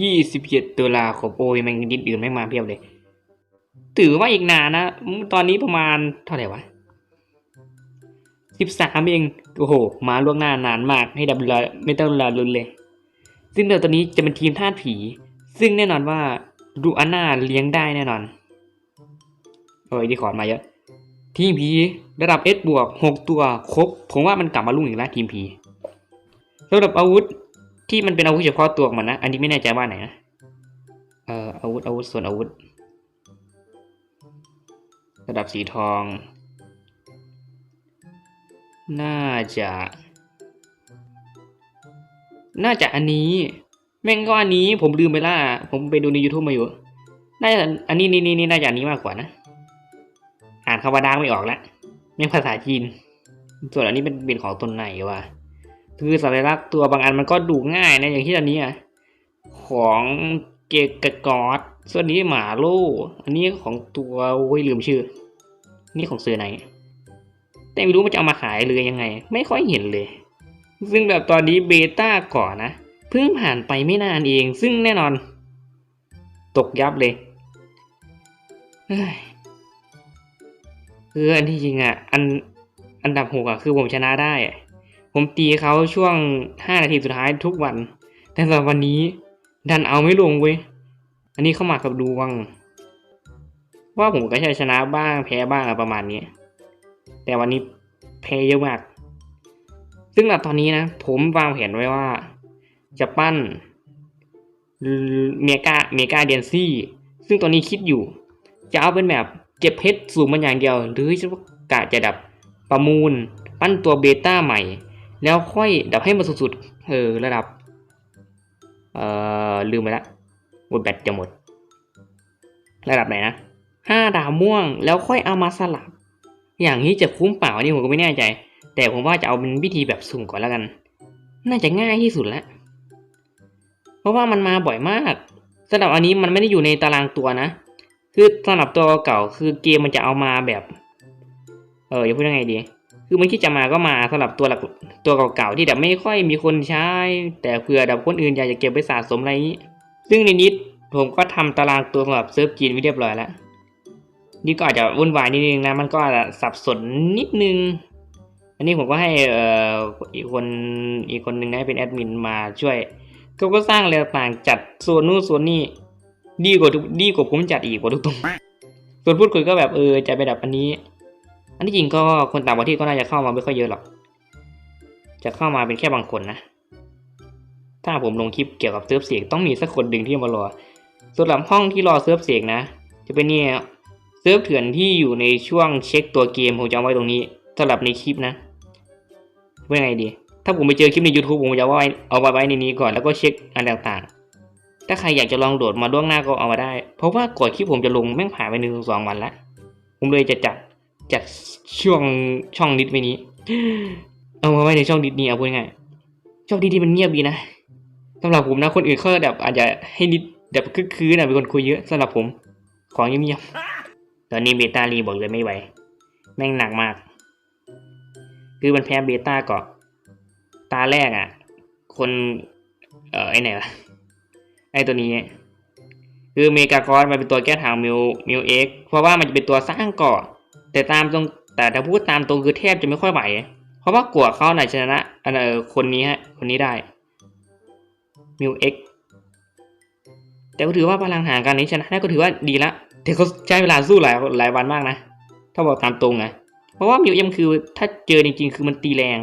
ยี่สิบเจ็ดตุลาคมโอ้ยมันดิดอื่นไม่มาเพียบเลย ถือว่าอีกนานนะ ตอนนี้ประมาณเท่าไหร่วะสิบสามเองโอ้โห มาล่วงหน้านานมากให้ดับรอไม่ต้องรอรุนเลย ซึ่งเดี๋ยวตอนนี้จะเป็นทีมธาตุผี ซึ่งแน่นอนว่าดูอาน่าเลี้ยงได้แน่นอนโอ้ยดีขอดมาเยอะ ทีมผีระดับ S บวกหกตัวครบผมว่ามันกลับมาลุ่งอีกแล้วทีมผีสำหรับอาวุธ ที่มันเป็นอาวุธเฉพาะตัวของมันนะ อันนี้ไม่แน่ใจว่าไหนนะ เอ่ออาวุธอาวุธส่วนอาวุธ ระดับสีทอง น่าจะ น่าจะอันนี้ แม่งก็อันนี้ผมลืมไปละผมไปดูใน YouTube มาอยู่ น่าจะอันนี้นี่นี่นี่น่าจะอันนี้มากกว่านะ อ่านคำว่าดางไม่ออกแล้วแม่งภาษาจีน ส่วนอันนี้เป็นเป็นของตนไหนวะ คือสัญลักษณ์ตัวบางอันมันก็ดูง่ายนะอย่างที่อันนี้ของเกกกอดส่วนนี้หมาโลอันนี้ของตัวโอ้ยลืมชื่อ นี่ของเสือไหน แต่ไม่รู้มันจะเอามาขายเลยยังไง ไม่ค่อยเห็นเลย ซึ่งแบบตอนนี้เบต้าก่อนนะเพิ่งผ่านไปไม่นานเอง ซึ่งแน่นอน ตกยับเลยคืออันที่จริงอะ อันอันดับหกอะคือผมชนะได้ ผมตีเขาช่วงห้านาทีสุดท้ายทุกวัน แต่สำหรับวันนี้ ดันเอาไม่ลงเว้ย อันนี้เข้ามากับดวง ว่าผมก็ใช้ชนะบ้างแพ้บ้างอะประมาณนี้ แต่วันนี้แพ้เยอะมาก ซึ่งณตอนนี้นะ ผมวางแผนไว้ว่า จะปั้นเมกาเมกาเดนซี่ ซึ่งตอนนี้คิดอยู่ จะเอาเป็นแบบเก็บเพชรสูงมันอย่างเดียว หรือจะกะจะดับประมูล ปั้นตัวเบต้าใหม่ แล้วค่อยดับให้มันสุดๆเออระดับ เอ่อ ลืมไปละหมดแบตจะหมด ระดับไหนนะห้าดาวม่วง แล้วค่อยเอามาสลับ อย่างนี้จะคุ้มเปล่านี่ผมก็ไม่แน่ใจ แต่ผมว่าจะเอาเป็นวิธีแบบสุ่มก่อนแล้วกัน น่าจะง่ายที่สุดแล้วเพราะว่ามันมาบ่อยมากสำหรับอันนี้มันไม่ได้อยู่ในตารางตัวนะ คือสำหรับตัวเก่าคือเกมมันจะเอามาแบบ เออจะพูดยังไงดี คือมันคิดจะมาก็มาสำหรับตัวหลักตัวเก่าๆที่แบบไม่ค่อยมีคนใช้ แต่เผื่อแบบคนอื่นอยากจะเก็บไปสะสมอะไรอย่างนี้ซึ่งในนี้ผมก็ทำตารางตัวสำหรับเซิร์ฟจีนไว้เรียบร้อยแล้วนี่ก็อาจจะวุ่นวายนิดนึงนะมันก็อาจจะสับสนนิดนึง อันนี้ผมก็ให้เอ่ออีกคนอีกคนหนึ่งนะเป็นแอดมินมาช่วยเขาก็สร้างอะไรต่างจัดโซนนู่นโซนนี่ดีกว่าทุกดีกว่าผมจัดอีกกว่าทุกตรงส่วนพูดคุยก็แบบเออจะไปดับอันนี้ อันที่จริงก็คนต่างประเทศก็น่าจะเข้ามาไม่ค่อยเยอะหรอก จะเข้ามาเป็นแค่บางคนนะ ถ้าผมลงคลิปเกี่ยวกับเซิร์ฟเสียงต้องมีสักคนหนึ่งที่มารอสำหรับห้องที่รอเซิร์ฟเสียงนะ จะเป็นเนี่ยเซิร์ฟเถื่อนที่อยู่ในช่วงเช็คตัวเกมผมจะไว้ตรงนี้สำหรับในคลิปนะว่าไงดี ถ้าผมไปเจอคลิปใน YouTube ผมจะเอาไว้เอาไว้ในนี้ก่อนแล้วก็เช็คอันต่างๆ ถ้าใครอยากจะลองโดดมาล่วงหน้าก็เอามาได้ เพราะว่าก่อนคลิปผมจะลงแม่งผ่านไปหนึ่งสองวันแล้ว ผมเลยจะจัด จัดช่วงช่องนิดไว้นี้ เอามาไว้ในช่องดิสนีย์เอาพูดง่ายช่องดิสนีย์มันเงียบดีนะสำหรับผมนะคนอื่นเขาแบบอาจจะให้นิดแบบคึกคืนนะเป็นคนคุยเยอะสำหรับผม ของเงียบๆตอนนี้เบต้ารีบอกเลยไม่ไหวแม่งหนักมาก คือมันแพ้เบต้าก่อนตาแรกอะ คน เอ่อไอไหนวะไอตัวนี้คือเมกากอนมันเป็นตัวแก้ทางมิวมิวเอ็กเพราะว่ามันจะเป็นตัวสร้างเกาะ แต่ตามตรงแต่ถ้าพูดตามตรงคือแทบจะไม่ค่อยไหว เพราะว่ากลัวเขาไหนชนะอันเออคนนี้ฮะ คนนี้ได้มิวเอ็กแต่ก็ถือว่าพลังหางการนี้ชนะก็ถือว่าดีละแต่เขาใช้เวลาสู้หลายหลายวันมากนะ ถ้าบอกตามตรงนะเพราะว่ามิวเอ็มคือถ้าเจอจริง ๆ คือมันตีแรง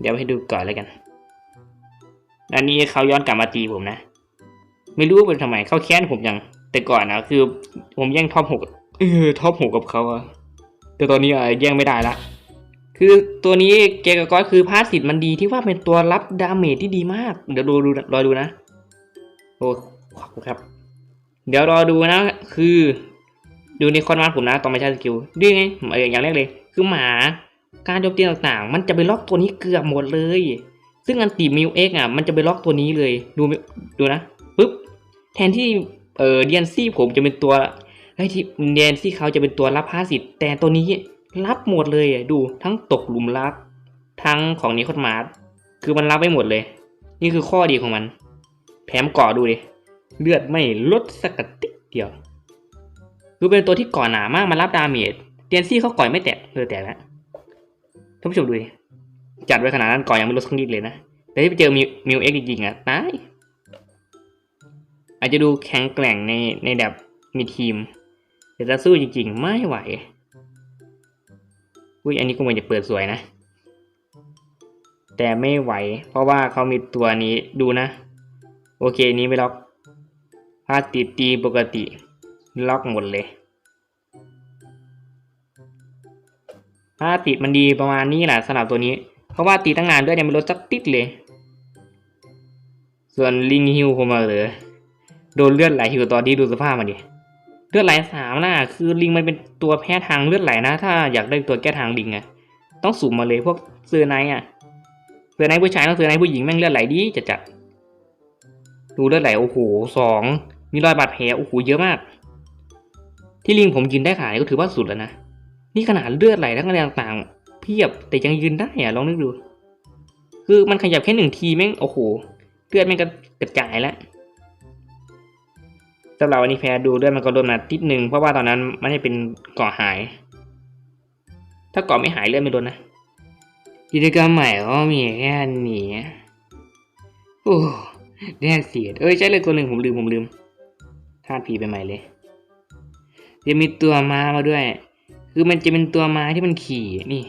เดี๋ยวให้ดูก่อนแล้วกันอันนี้เขาย้อนกลับมาตีผมนะ ไม่รู้เป็นทำไมเขาแค้นผมยังแต่ก่อนนะคือผมแย่งท็อปหก เออท็อปหกกับเขาอะแต่ตอนนี้อะแย่งไม่ได้ละคือตัวนี้เกกากอยคือพาสิทธิ์มันดีที่ว่าเป็นตัวรับดาเมจที่ดีมาก เดี๋ยวดูดูรอดูนะโอ้ขอบคุณครับ เดี๋ยวรอดูนะ คือ ดูในคอนมาผมนะตอนไม่ใช่สกิลดีไงเอออย่างแรกเลย คือหมาการโจมตีต่างๆ มันจะไปล็อกตัวนี้เกือบหมดเลย ซึ่งอันติมิวเอ็กอะ มันจะไปล็อกตัวนี้เลย ดูดูนะปุ๊บ แทนที่ เออเดียนซี่ผมจะเป็นตัว ไอ้ที่เดียนซี่เขาจะเป็นตัวรับพาสิทธิ์แต่ตัวนี้รับหมดเลยดูทั้งตกหลุมรัก ทั้งของนิโคตมาร์คือมันรับไปหมดเลย นี่คือข้อดีของมัน แถมกาะดูดิเลือดไม่ลดสักติกเดียว คือเป็นตัวที่ก่อหนามากมารับดาเมจเตียนซี่เขาก่อยไม่แตะเออแตกแล้วท่านผู้ชมดูดิจัดไว้ขนาดนั้นก่อยังไม่ลดสักนิดเลยนะแต่ที่ไปเจอมิวมิวเอ็กจริงๆอะตายอาจจะดูแข็งแกร่งในในแบบมีทีม แต่จะสู้จริงๆ ไม่ไหว อุ้ยอันนี้ก็มันจะเปิดสวยนะ แต่ไม่ไหว เพราะว่าเขามีตัวนี้ดูนะ โอเคนี้ไม่ล็อกถ้าติดตีปกติ ล็อกหมดเลยถ้าติดมันดีประมาณนี้แหละสำหรับตัวนี้ เพราะว่าตีตั้งนานด้วยเนี่ยมันลดสักติดเลย ส่วนลิงฮิวผมมาเหลยโดนเลือดไหลฮิวตอนที่ดูสภาพมันดิ ลือดไหลสามนะคือลิงมันเป็นตัวแพ้ทางเลือดไหลนะ ถ้าอยากได้ตัวแก้ทางลิงอะต้องสุ่มมาเลยพวกเซอร์ไนอะเซอร์ไนผู้ชายต้องเซอร์ไนผู้หญิงแม่งเลือดไหลดีจัดจัดดูเลือดไหลโอ้โหสองมีรอยบาดแผลโอ้โหเยอะมาก ที่ลิงผมยืนได้ขายก็ถือว่าสุดแล้วนะนี่ขนาดเลือดไหลทั้งอะไรต่างๆ เพียบแต่ยังยืนได้อะลองนึกดู คือมันขยับแค่หนึ่งทีแม่งโอ้โหเลือดแม่งก็กระจายแล้ว สำหรับวันนี้แพ้ดูเลือดมันก็โดนมาติดหนึ่งเพราะว่าตอนนั้นมันให้เป็นเกาะหาย ถ้าเกาะไม่หายเลือดไม่โดนนะกิจกรรมใหม่ก็มีแค่นี้โอ้แน่เสียดเอ้ยใช่เลยตัวหนึ่งผมลืมผมลืมธาตุผีไปใหม่เลยจะมีตัวม้ามาด้วย คือมันจะเป็นตัวม้าที่มันขี่นี่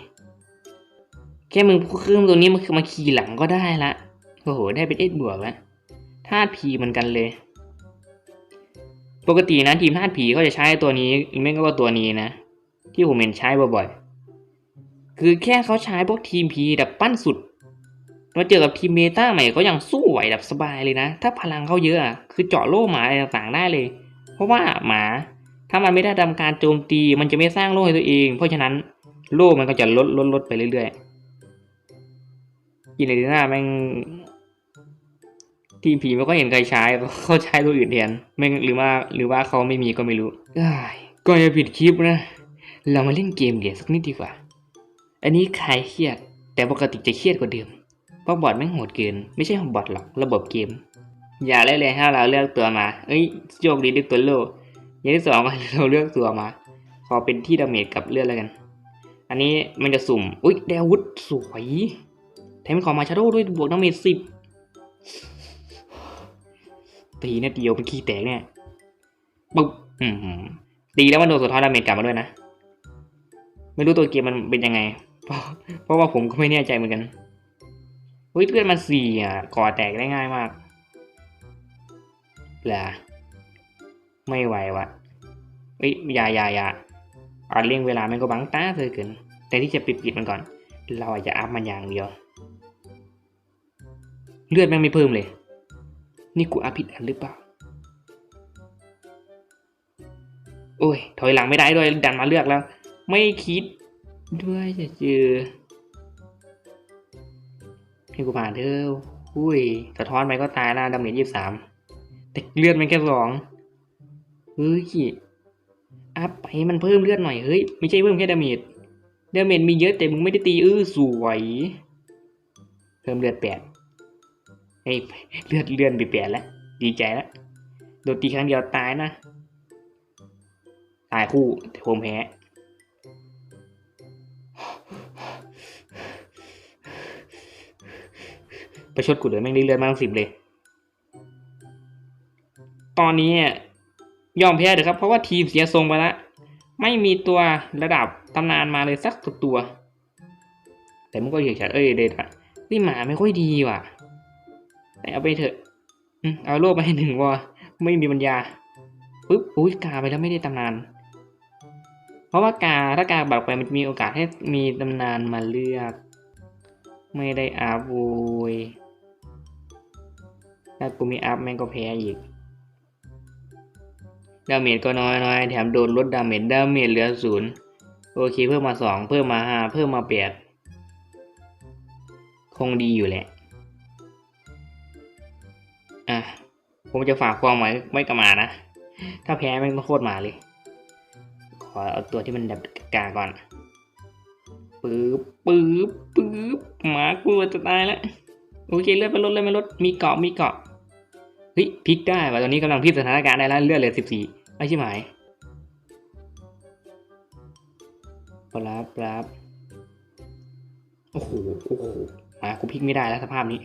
แค่มึงเครื่องตัวนี้มันมาขี่หลังก็ได้ละโอ้โหได้เป็นเอ็ดบวกแล้วธาตุผีเหมือนกันเลย ปกตินะทีมธาตุผีเขาจะใช้ตัวนี้ไม่ก็ตัวนี้นะ ที่ผมเห็นใช้บ่อยๆคือแค่เขาใช้พวกทีมผีแบบปั้นสุดมาเจอกับทีมเมตาใหม่ก็ยังสู้ไหวแบบสบายเลยนะ ถ้าพลังเขาเยอะคือเจาะโล่หมาอะไรต่างๆได้เลย เพราะว่าหมาถ้ามันไม่ได้ทำการโจมตีมันจะไม่สร้างโล่ให้ตัวเอง เพราะฉะนั้นโล่มันก็จะลดลดลดไปเรื่อยๆกินเลยหน้าแม่ง ทีมผีไม่ก็เห็นใครใช้เขาใช้ตัวอื่นแทนไม่หรือว่าหรือว่าเขาไม่มีก็ไม่รู้อ้ายก่อนจะปิดคลิปนะ เรามาเล่นเกมเดี๋ยวสักนิดดีกว่า อันนี้ใครเครียด แต่ปกติจะเครียดกว่าเดิม เพราะบอทแม่งโหดเกิน ไม่ใช่ของบอทหรอก ระบบเกม อย่าเล่นเลยถ้าเราเลือกตัวมา เอ้ยโชคดีเลือกตัวโลอย่างที่สองเราเลือกตัวมา ขอเป็นที่ดาเมจกับเลือดแล้วกัน อันนี้มันจะสุ่ม อุ้ยไดวุธสวย แถมขอมาชาโดด้วยบวกดาเมจสิบ ตีเนิดเดียวเป็นขี้แตกเนี่ยปุ๊บอืมตีแล้วมันโดนสะท้อนดาเมจกลับมาด้วยนะ ไม่รู้ตัวเกมมันเป็นยังไง เพราะเพราะว่าผมก็ไม่แน่ใจเหมือนกันเฮ้ยเพื่อนมันสี่อะก่อแตกได้ง่ายมากเหรอไม่ไหววะเฮ้ยอย่าอย่าอย่าเอาเลี่ยงเวลามันก็บังตาเธอเกิน แต่ที่จะปิดปิดมันก่อน เราอาจจะอัพมันอย่างเดียว เลือดแม่งไม่เพิ่มเลย นี่กูอาผิดอันหรือเปล่า โอ้ย ถอยหลังไม่ได้ด้วย ดันมาเลือกแล้ว ไม่คิดด้วยจะเจอให้กูผ่านเถอะอุ้ย สะท้อนไปก็ตายนะดาเมจยี่สามแต่เลือดมันแค่สองเฮ้ยอัพไปมันเพิ่มเลือดหน่อย เฮ้ย ไม่ใช่เพิ่มแค่ดาเมจดาเมจมีเยอะแต่มึงไม่ได้ตีเออสวย เพิ่มเลือดแปด เฮ้ยเลือดเลื่อนไปเปลี่ยนแล้ว ดีใจแล้ว โดนตีครั้งเดียวตายนะ ตายคู่แต่ผมแพ้ประชดกูเลยแม่งได้เลือดมากสิบเลย ตอนนี้ยอมแพ้เถอะครับ เพราะว่าทีมเสียทรงไปแล้วไม่มีตัวระดับตำนานมาเลยสักตัว แต่มันก็เหยียดฉันเอ้ยเด็ดอะนี่หมาไม่ค่อยดีว่ะ เอาไปเถอะเอาโลกไปให้หนึ่งวะไม่มีปัญญาปึ๊บอุ้ยกาไปแล้วไม่ได้ตำนาน เพราะว่ากาถ้ากาบักไปมันมีโอกาสให้มีตำนานมาเลือก ไม่ได้อาบโวยถ้ากูมีอัพแม่งก็แพ้อีกดาเมจก็น้อยน้อยแถมโดนลดดาเมจดาเมจเหลือศูนย์โอเคเพิ่มมาสองเพิ่มมาห้าเพิ่มมาแปดคงดีอยู่แหละ ผมจะฝากความหมายไว้กับหมานะ ถ้าแพ้แม่งต้องโคตรหมาเลย ขอเอาตัวที่มันแบบกาก่อนปึ๊บปึ๊บปึ๊บหมากลัวจะตายแล้วโอเคเลือดไปลดเลยไม่ลดมีเกาะมีเกาะเฮ้ยพลิกได้ว่ะตอนนี้กำลังพลิกสถานการณ์ได้แล้วเลือดเหลือสิบสี่ไม่ใช่ไหมายปลาปลาโอ้โหโอ้โหมากูพลิกไม่ได้แล้วสภาพนี้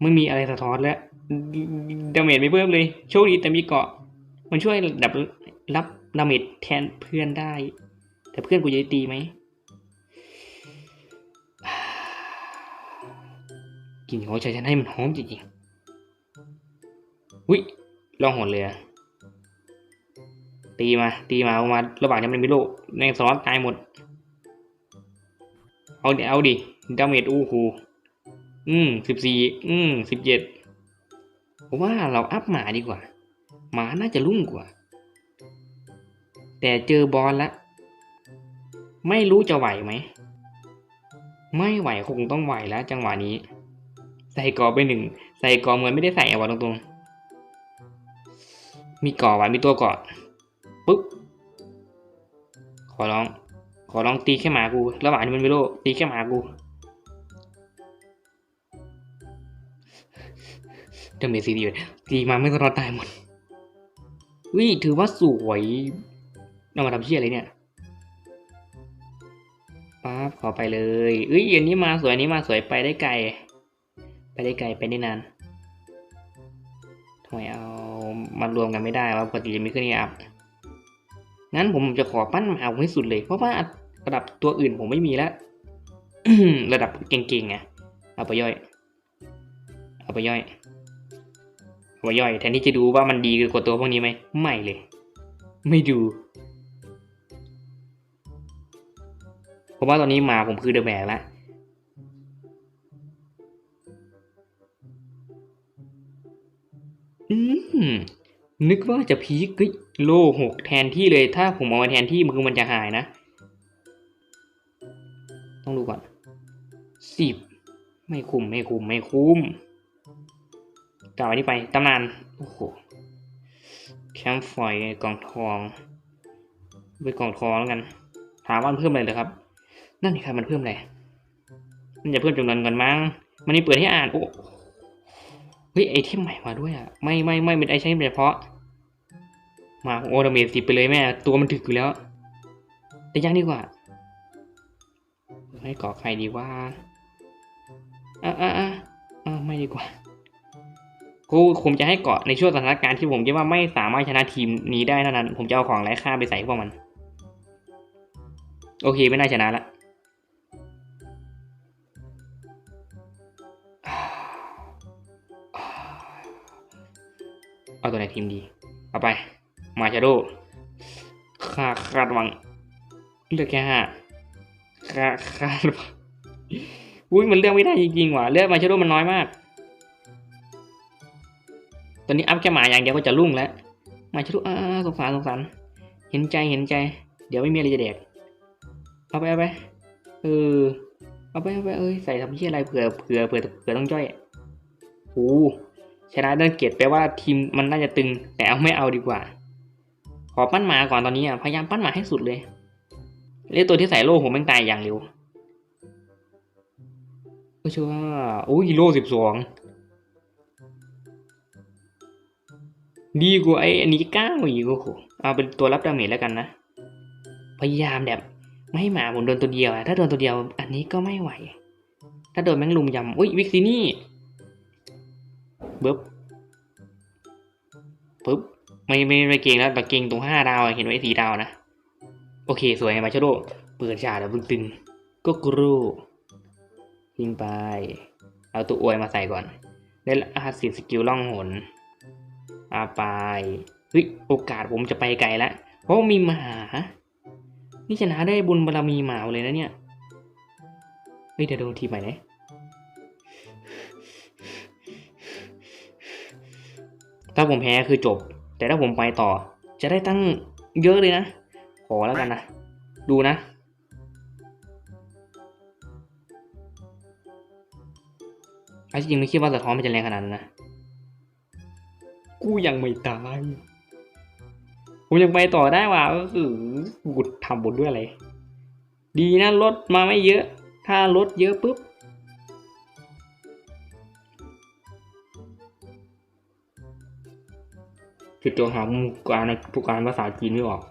ไม่มีอะไรสะท้อนแล้ว ดาเมจไม่เพิ่มเลย โชคดีแต่มีเกาะ มันช่วยดับรับดาเมจแทนเพื่อนได้ แต่เพื่อนกูจะตีไหมกลิ่นของชัยชนะให้มันหอมจริงๆวิลองหนเลยอะตีมา ตีมาเอามาระหว่างที่มันมีโลกในสล็อตตายหมด เอาดิเอาดิดาเมจอู้หูอืมสิบสี่อืมสิบเจ็ด ผมว่าเราอัพหมาดีกว่า หมาน่าจะรุ่งกว่า แต่เจอบอลละไม่รู้จะไหวไหม ไม่ไหวคงต้องไหวแล้ว จังหวะนี้ ใส่กอไปหนึ่ง ใส่กอเหมือนไม่ได้ใส่อวะตรงๆ มีกอบอะมีตัวกอบปุ๊บ ขอร้อง ขอร้องตีแค่หมากู ระหว่างนี้มันไม่รู้ตีแค่หมากู เดเมจซีดีตีมาไม่ต้องรอดตายหมดวิถือว่าสวยเรามาทำเชี่ยอะไรเนี่ยปั๊บขอไปเลยเอ้ยอันนี้มาสวยอันนี้มาสวยไปได้ไกล ไปได้ไกลไปได้นานทำไมเอามารวมกันไม่ได้วะปกติจะมีเครื่องนี้อัพงั้นผมจะขอปั้นมาเอาให้สุดเลย เพราะว่าระดับตัวอื่นผมไม่มีแล้วระดับเก่งๆไงเอาไปย่อย เอาไปย่อย เอาย่อยแทนที่จะดูว่ามันดีกว่าตัวพวกนี้ไหมไม่เลย ไม่ดูเพราะว่าตอนนี้มาผมคือเดอะแบกแล้วอืมนึกว่าจะพีคโลหกแทนที่เลย ถ้าผมเอามาแทนที่มือมันจะหายนะ ต้องดูก่อนสิบไม่คุ้มไม่คุ้มไม่คุ้ม กล่อันนี้ไปตำนาน โอ้โห แคมป์ไฟกล่องทองไปกล่องทองแล้วกัน ถามว่ามันเพิ่มอะไรเหรอครับ นั่นนี่ครับมันเพิ่มอะไร มันจะเพิ่มจำนวนเงินมั้ง มันนี่เปิดให้อ่าน โอ้เฮ้ยไอเทมใหม่มาด้วยอะ ไม่ไม่ไม่เป็นไอใช้เฉพาะ มาโอดาเมจสิบไปเลยแม่ ตัวมันถึกอยู่แล้ว แต่ยังดีกว่า ให้กาะใครดีว่าอะอะอะอะไม่ดีกว่า กูผมจะให้เกาะในช่วงสถานการณ์ที่ผมคิดว่าไม่สามารถชนะทีมนี้ได้เท่านั้น ผมจะเอาของไร้ค่าไปใส่พวกมัน โอเคไม่น่าชนะละเอาตัวไหนทีมดีเอาไป มาชาโดคาคาดหวังเลือกแค่ห้าคาคาดหวังอุ้ยมันเลือกไม่ได้จริงๆว่ะเลือกมาชาโดมันน้อยมาก ตอนนี้อัพแค่หมาอย่างเดียวก็จะรุ่งแล้วหมาชาโดอ่าสงสารสงสารเห็นใจเห็นใจ เดี๋ยวไม่มีอะไรจะแดกเอาไปเอาไปเออเอาไปเอาไปเอ้ยใส่ทำที่อะไรเผื่อเผื่อเผื่อเผื่อต้องจ้อยโอ้ชนะเดินเกตแปลว่าทีมมันน่าจะตึง แต่เอาไม่เอาดีกว่า ขอปั้นหมาก่อนตอนนี้อะพยายามปั้นหมาให้สุดเลยเรียกตัวที่ใส่โล่ผมแม่งตายอย่างเร็วก็ชื่อว่าโอ้ยโล่สิบสอง ดีกว่าไออันนี้เก้าอีกโอ้โหเอาเป็นตัวรับดาเมจแล้วกันนะ พยายามแบบไม่ให้หมาผมโดนตัวเดียวอะถ้าโดนตัวเดียว อันนี้ก็ไม่ไหว ถ้าโดนแมงลุมยำอุ้ยวิกซินี่ปึ๊บปึ๊บไม่ไม่ไม่เก่งแล้วแต่เก่งตรงห้าดาวเห็นไว้สี่ดาวนะโอเคสวยมาชโดเปิดฉากแล้วตึงๆก็กรูยิงไป เอาตัวอวยมาใส่ก่อน ได้อาสิสกิลล่องหน อาไปเฮ้ยโอกาสผมจะไปไกลแล้วเพราะมีหมา นี่ชนะได้บุญบารมีหมาเลยนะเนี่ยเฮ้ยเดี๋ยวดูทีใหม่นะถ้าผมแพ้คือจบ แต่ถ้าผมไปต่อ จะได้ตั้งเยอะเลยนะ ขอแล้วกันนะ ดูนะ ไอ้จริงไม่คิดว่าสะท้อนมันจะแรงขนาดนั้นนะ กูยังไม่ตาย ผมยังไปต่อได้ว่ะก็คือกูทำบุญด้วยอะไร ดีนะรถมาไม่เยอะ ถ้ารถเยอะปุ๊บจุดตัวหาผู้การผู้การภาษาจีนไม่ออก